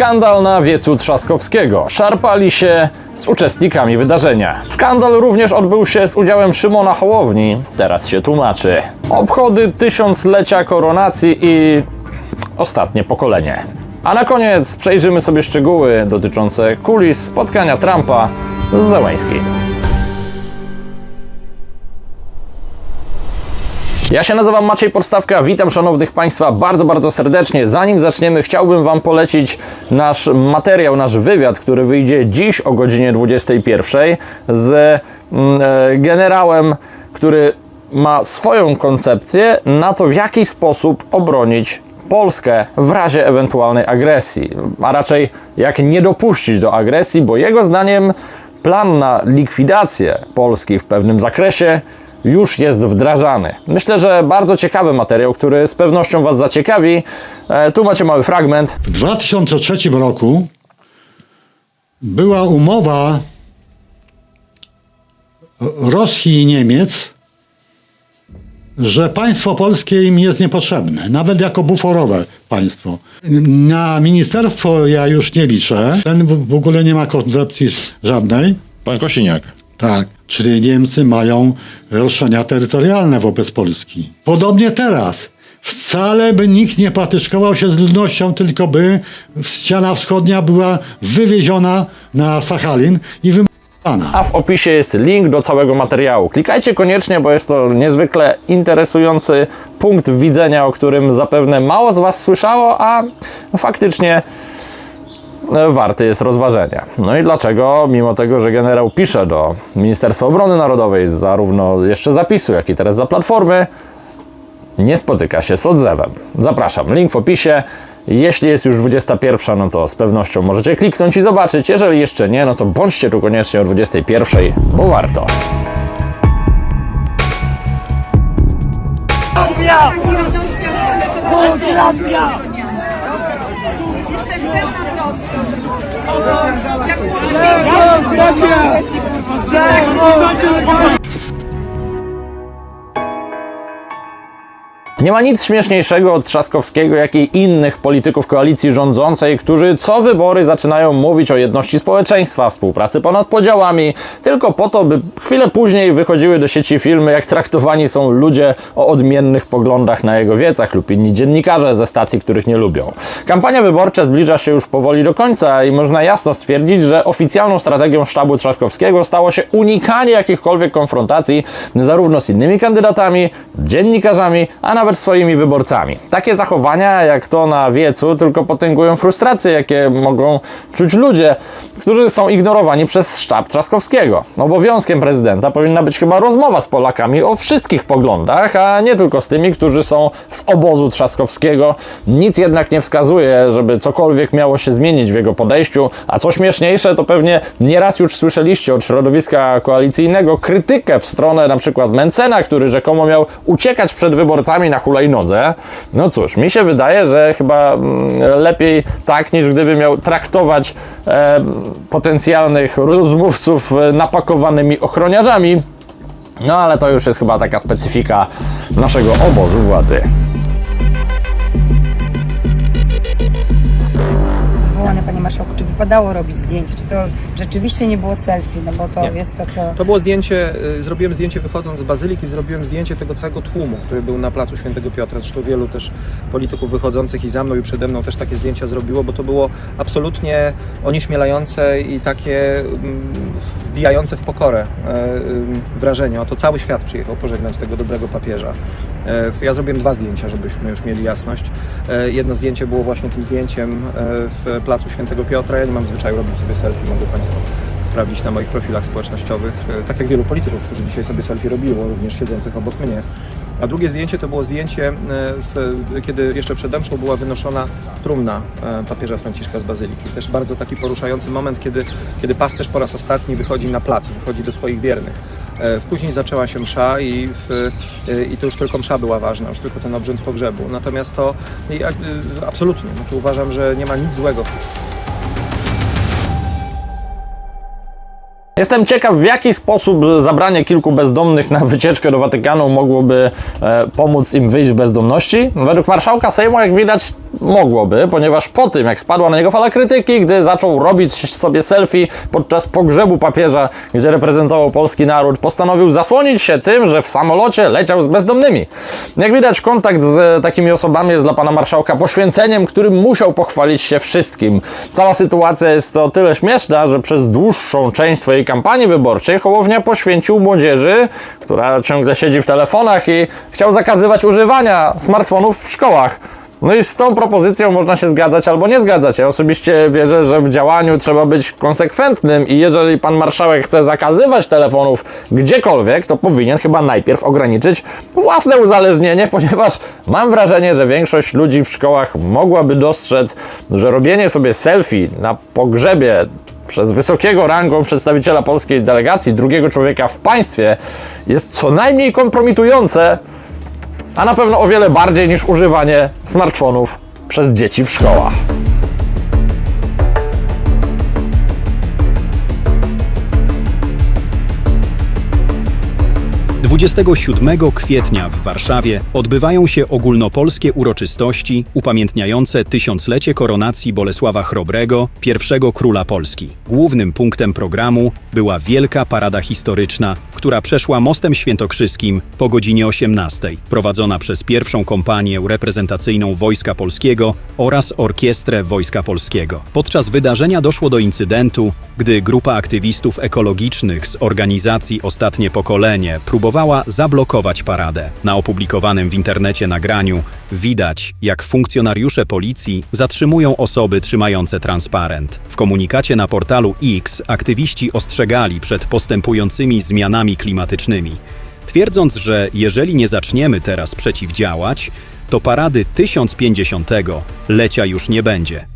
Skandal na wiecu Trzaskowskiego. Szarpali się z uczestnikami wydarzenia. Skandal również odbył się z udziałem Szymona Hołowni. Teraz się tłumaczy. Obchody tysiąclecia koronacji i ostatnie pokolenie. A na koniec przejrzymy sobie szczegóły dotyczące kulis spotkania Trumpa z Zełańskim. Ja się nazywam Maciej Podstawka, witam szanownych Państwa bardzo, bardzo serdecznie. Zanim zaczniemy, chciałbym Wam polecić nasz materiał, nasz wywiad, który wyjdzie dziś o godzinie 21 z mm, e, generałem, który ma swoją koncepcję na to, w jaki sposób obronić Polskę w razie ewentualnej agresji, a raczej jak nie dopuścić do agresji, bo jego zdaniem plan na likwidację Polski w pewnym zakresie już jest wdrażany. Myślę, że bardzo ciekawy materiał, który z pewnością Was zaciekawi. E, Tu macie mały fragment. W 2003 roku była umowa Rosji i Niemiec, że państwo polskie im jest niepotrzebne, nawet jako buforowe państwo. Na ministerstwo ja już nie liczę. Ten w w ogóle nie ma koncepcji żadnej. Pan Kosiniak. Tak, czyli Niemcy mają roszczenia terytorialne wobec Polski. Podobnie teraz. Wcale by nikt nie patyczkował się z ludnością, tylko by ściana wschodnia była wywieziona na Sachalin i wymowana. A w opisie jest link do całego materiału. Klikajcie koniecznie, bo jest to niezwykle interesujący punkt widzenia, o którym zapewne mało z Was słyszało, a faktycznie warty jest rozważenia. No i dlaczego, mimo tego, że generał pisze do Ministerstwa Obrony Narodowej, zarówno jeszcze zapisu, jak i teraz za platformy, nie spotyka się z odzewem. Zapraszam, link w opisie. Jeśli jest już 21, no to z pewnością możecie kliknąć i zobaczyć. Jeżeli jeszcze nie, no to bądźcie tu koniecznie o 21, bo warto. Jestem pełna troski o Nie ma nic śmieszniejszego od Trzaskowskiego, jak i innych polityków koalicji rządzącej, którzy co wybory zaczynają mówić o jedności społeczeństwa, współpracy ponad podziałami, tylko po to, by chwilę później wychodziły do sieci filmy, jak traktowani są ludzie o odmiennych poglądach na jego wiecach lub inni dziennikarze ze stacji, których nie lubią. Kampania wyborcza zbliża się już powoli do końca i można jasno stwierdzić, że oficjalną strategią sztabu Trzaskowskiego stało się unikanie jakichkolwiek konfrontacji zarówno z innymi kandydatami, dziennikarzami, a nawet swoimi wyborcami. Takie zachowania, jak to na wiecu, tylko potęgują frustracje, jakie mogą czuć ludzie, którzy są ignorowani przez sztab Trzaskowskiego. Obowiązkiem prezydenta powinna być chyba rozmowa z Polakami o wszystkich poglądach, a nie tylko z tymi, którzy są z obozu Trzaskowskiego. Nic jednak nie wskazuje, żeby cokolwiek miało się zmienić w jego podejściu, a co śmieszniejsze, to pewnie nieraz już słyszeliście od środowiska koalicyjnego krytykę w stronę na przykład Mencena, który rzekomo miał uciekać przed wyborcami na hulajnodze. No cóż, mi się wydaje, że chyba mm, lepiej tak, niż gdyby miał traktować e, potencjalnych rozmówców e, napakowanymi ochroniarzami. No ale to już jest chyba taka specyfika naszego obozu władzy. Wywołane, panie marszałku, czy wypadało robić zdjęcie? Czy to rzeczywiście nie było selfie? No bo to Nie. jest to, co... To było zdjęcie, y, zrobiłem zdjęcie wychodząc z Bazyliki, zrobiłem zdjęcie tego całego tłumu, który był na placu Świętego Piotra. Zresztą wielu też polityków wychodzących i za mną i przede mną też takie zdjęcia zrobiło, bo to było absolutnie onieśmielające i takie mm, wbijające w pokorę e, wrażenie. Oto cały świat przyjechał pożegnać tego dobrego papieża. E, Ja zrobiłem dwa zdjęcia, żebyśmy już mieli jasność. E, Jedno zdjęcie było właśnie tym zdjęciem w placu Świętego Piotra. Ja nie mam zwyczaju robić sobie selfie, mogą Państwo sprawdzić na moich profilach społecznościowych, e, tak jak wielu polityków, którzy dzisiaj sobie selfie robiło, również siedzących obok mnie. A drugie zdjęcie to było zdjęcie, e, w, kiedy jeszcze przed mszą była wynoszona trumna e, papieża Franciszka z Bazyliki. Też bardzo taki poruszający moment, kiedy, kiedy pasterz po raz ostatni wychodzi na plac, wychodzi do swoich wiernych. Później zaczęła się msza i, w, i to już tylko msza była ważna, już tylko ten obrzęd pogrzebu. Natomiast to absolutnie, znaczy uważam, że nie ma nic złego w Jestem ciekaw, w jaki sposób zabranie kilku bezdomnych na wycieczkę do Watykanu mogłoby e, pomóc im wyjść z bezdomności. Według marszałka Sejmu, jak widać, mogłoby, ponieważ po tym, jak spadła na niego fala krytyki, gdy zaczął robić sobie selfie podczas pogrzebu papieża, gdzie reprezentował polski naród, postanowił zasłonić się tym, że w samolocie leciał z bezdomnymi. Jak widać, kontakt z takimi osobami jest dla pana marszałka poświęceniem, którym musiał pochwalić się wszystkim. Cała sytuacja jest o tyle śmieszna, że przez dłuższą część swojej kampanii wyborczej Hołownia poświęcił młodzieży, która ciągle siedzi w telefonach i chciał zakazywać używania smartfonów w szkołach. No i z tą propozycją można się zgadzać albo nie zgadzać. Ja osobiście wierzę, że w działaniu trzeba być konsekwentnym i jeżeli pan marszałek chce zakazywać telefonów gdziekolwiek, to powinien chyba najpierw ograniczyć własne uzależnienie, ponieważ mam wrażenie, że większość ludzi w szkołach mogłaby dostrzec, że robienie sobie selfie na pogrzebie przez wysokiego rangą przedstawiciela polskiej delegacji, drugiego człowieka w państwie, jest co najmniej kompromitujące, a na pewno o wiele bardziej niż używanie smartfonów przez dzieci w szkołach. 27 kwietnia w Warszawie odbywają się ogólnopolskie uroczystości upamiętniające tysiąclecie koronacji Bolesława Chrobrego, pierwszego króla Polski. Głównym punktem programu była wielka parada historyczna, która przeszła mostem świętokrzyskim po godzinie 18, prowadzona przez pierwszą kompanię reprezentacyjną Wojska Polskiego oraz Orkiestrę Wojska Polskiego. Podczas wydarzenia doszło do incydentu, gdy grupa aktywistów ekologicznych z organizacji Ostatnie Pokolenie próbowała zablokować paradę. Na opublikowanym w internecie nagraniu widać, jak funkcjonariusze policji zatrzymują osoby trzymające transparent. W komunikacie na portalu X aktywiści ostrzegali przed postępującymi zmianami klimatycznymi, twierdząc, że jeżeli nie zaczniemy teraz przeciwdziałać, to parady 1050 lecia już nie będzie.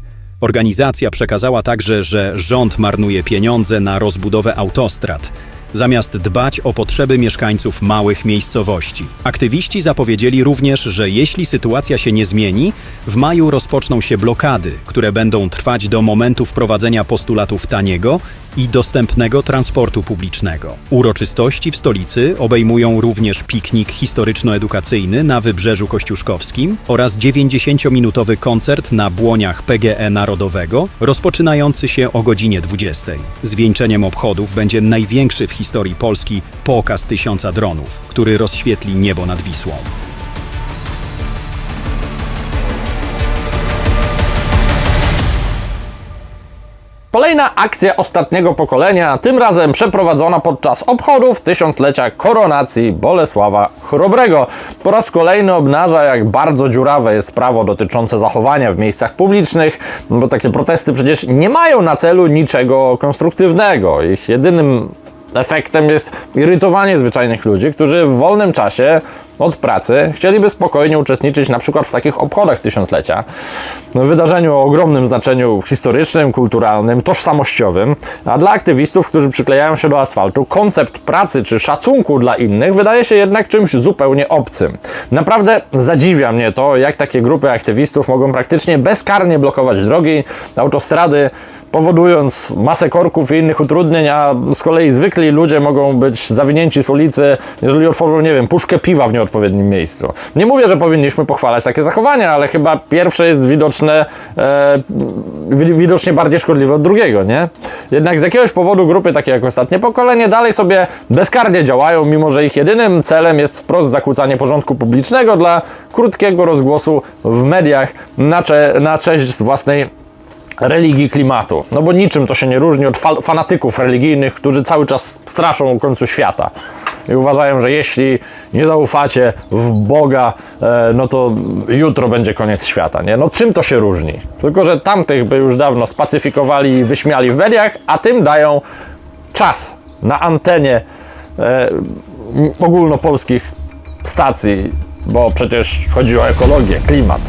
Organizacja przekazała także, że rząd marnuje pieniądze na rozbudowę autostrad, zamiast dbać o potrzeby mieszkańców małych miejscowości. Aktywiści zapowiedzieli również, że jeśli sytuacja się nie zmieni, w maju rozpoczną się blokady, które będą trwać do momentu wprowadzenia postulatów taniego i dostępnego transportu publicznego. Uroczystości w stolicy obejmują również piknik historyczno-edukacyjny na Wybrzeżu Kościuszkowskim oraz 90-minutowy koncert na błoniach PGE Narodowego, rozpoczynający się o godzinie 20. Zwieńczeniem obchodów będzie największy w historii Polski pokaz tysiąca dronów, który rozświetli niebo nad Wisłą. Kolejna akcja ostatniego pokolenia, tym razem przeprowadzona podczas obchodów tysiąclecia koronacji Bolesława Chrobrego. Po raz kolejny obnaża, jak bardzo dziurawe jest prawo dotyczące zachowania w miejscach publicznych, bo takie protesty przecież nie mają na celu niczego konstruktywnego. Ich jedynym efektem jest irytowanie zwyczajnych ludzi, którzy w wolnym czasie od pracy chcieliby spokojnie uczestniczyć na przykład w takich obchodach tysiąclecia. Wydarzeniu o ogromnym znaczeniu historycznym, kulturalnym, tożsamościowym, a dla aktywistów, którzy przyklejają się do asfaltu, koncept pracy czy szacunku dla innych wydaje się jednak czymś zupełnie obcym. Naprawdę zadziwia mnie to, jak takie grupy aktywistów mogą praktycznie bezkarnie blokować drogi, autostrady, powodując masę korków i innych utrudnień, a z kolei zwykli ludzie mogą być zawinięci z ulicy, jeżeli otworzą, nie wiem, puszkę piwa w nieodpowiednim miejscu. Nie mówię, że powinniśmy pochwalać takie zachowania, ale chyba pierwsze jest widoczne, e, wi- widocznie bardziej szkodliwe od drugiego, nie? Jednak z jakiegoś powodu grupy takie jak Ostatnie Pokolenie dalej sobie bezkarnie działają, mimo że ich jedynym celem jest wprost zakłócanie porządku publicznego dla krótkiego rozgłosu w mediach na, cze- na cześć własnej religii klimatu. No bo niczym to się nie różni od fa- fanatyków religijnych, którzy cały czas straszą o końcu świata. I uważają, że jeśli nie zaufacie w Boga, e, no to jutro będzie koniec świata, nie? No czym to się różni? Tylko, że tamtych by już dawno spacyfikowali i wyśmiali w mediach, a tym dają czas na antenie e, ogólnopolskich stacji, bo przecież chodzi o ekologię, klimat.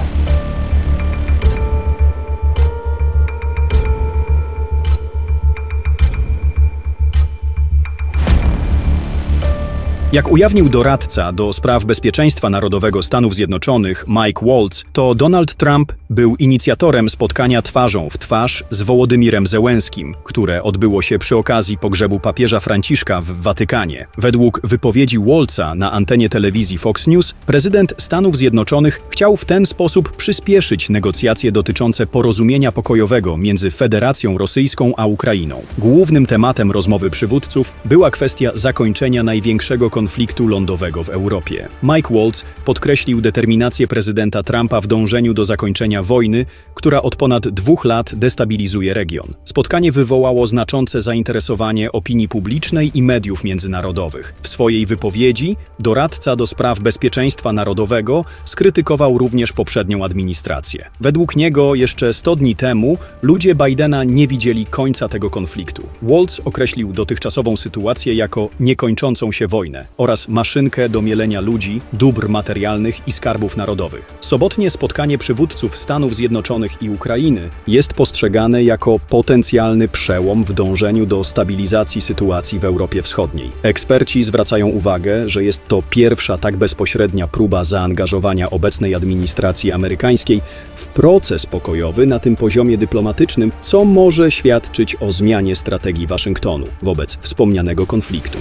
Jak ujawnił doradca do spraw bezpieczeństwa narodowego Stanów Zjednoczonych Mike Waltz, to Donald Trump był inicjatorem spotkania twarzą w twarz z Wołodymirem Zełenskim, które odbyło się przy okazji pogrzebu papieża Franciszka w Watykanie. Według wypowiedzi Waltza na antenie telewizji Fox News, prezydent Stanów Zjednoczonych chciał w ten sposób przyspieszyć negocjacje dotyczące porozumienia pokojowego między Federacją Rosyjską a Ukrainą. Głównym tematem rozmowy przywódców była kwestia zakończenia największego konfliktu lądowego w Europie. Mike Waltz podkreślił determinację prezydenta Trumpa w dążeniu do zakończenia wojny, która od ponad dwóch lat destabilizuje region. Spotkanie wywołało znaczące zainteresowanie opinii publicznej i mediów międzynarodowych. W swojej wypowiedzi doradca do spraw bezpieczeństwa narodowego skrytykował również poprzednią administrację. Według niego jeszcze 100 dni temu ludzie Bidena nie widzieli końca tego konfliktu. Waltz określił dotychczasową sytuację jako niekończącą się wojnę oraz maszynkę do mielenia ludzi, dóbr materialnych i skarbów narodowych. Sobotnie spotkanie przywódców Stanów Zjednoczonych i Ukrainy jest postrzegane jako potencjalny przełom w dążeniu do stabilizacji sytuacji w Europie Wschodniej. Eksperci zwracają uwagę, że jest to pierwsza tak bezpośrednia próba zaangażowania obecnej administracji amerykańskiej w proces pokojowy na tym poziomie dyplomatycznym, co może świadczyć o zmianie strategii Waszyngtonu wobec wspomnianego konfliktu.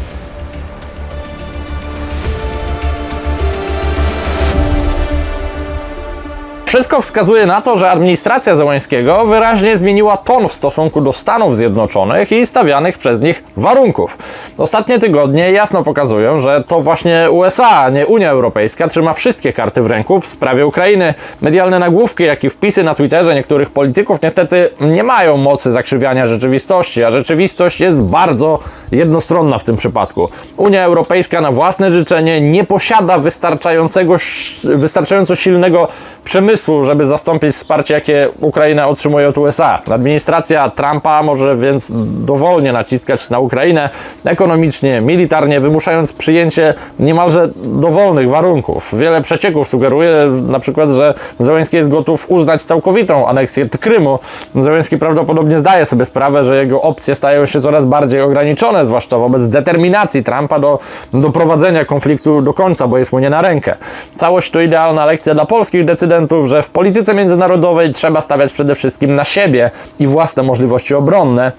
Wszystko wskazuje na to, że administracja Zełańskiego wyraźnie zmieniła ton w stosunku do Stanów Zjednoczonych i stawianych przez nich warunków. Ostatnie tygodnie jasno pokazują, że to właśnie USA, a nie Unia Europejska trzyma wszystkie karty w ręku w sprawie Ukrainy. Medialne nagłówki, jak i wpisy na Twitterze niektórych polityków niestety nie mają mocy zakrzywiania rzeczywistości, a rzeczywistość jest bardzo jednostronna w tym przypadku. Unia Europejska na własne życzenie nie posiada wystarczającego, wystarczająco silnego przemysłu, żeby zastąpić wsparcie, jakie Ukraina otrzymuje od USA. Administracja Trumpa może więc dowolnie naciskać na Ukrainę ekonomicznie, militarnie, wymuszając przyjęcie niemalże dowolnych warunków. Wiele przecieków sugeruje na przykład, że Zełenski jest gotów uznać całkowitą aneksję Krymu. Zełenski prawdopodobnie zdaje sobie sprawę, że jego opcje stają się coraz bardziej ograniczone, zwłaszcza wobec determinacji Trumpa do doprowadzenia konfliktu do końca, bo jest mu nie na rękę. Całość to idealna lekcja dla polskich decydentów, że w polityce międzynarodowej trzeba stawiać przede wszystkim na siebie i własne możliwości obronne.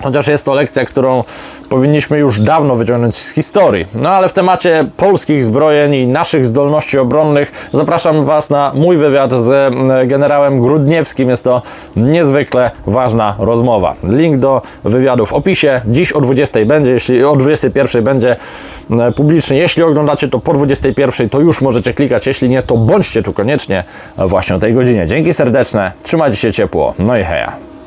Chociaż jest to lekcja, którą powinniśmy już dawno wyciągnąć z historii. No ale w temacie polskich zbrojeń i naszych zdolności obronnych zapraszam Was na mój wywiad z mm, generałem Grudniewskim. Jest to niezwykle ważna rozmowa. Link do wywiadu w opisie. Dziś o 20 będzie, jeśli o 21 będzie mm, publiczny. Jeśli oglądacie to po 21, to już możecie klikać. Jeśli nie, to bądźcie tu koniecznie właśnie o tej godzinie. Dzięki serdeczne, trzymajcie się ciepło. No i heja.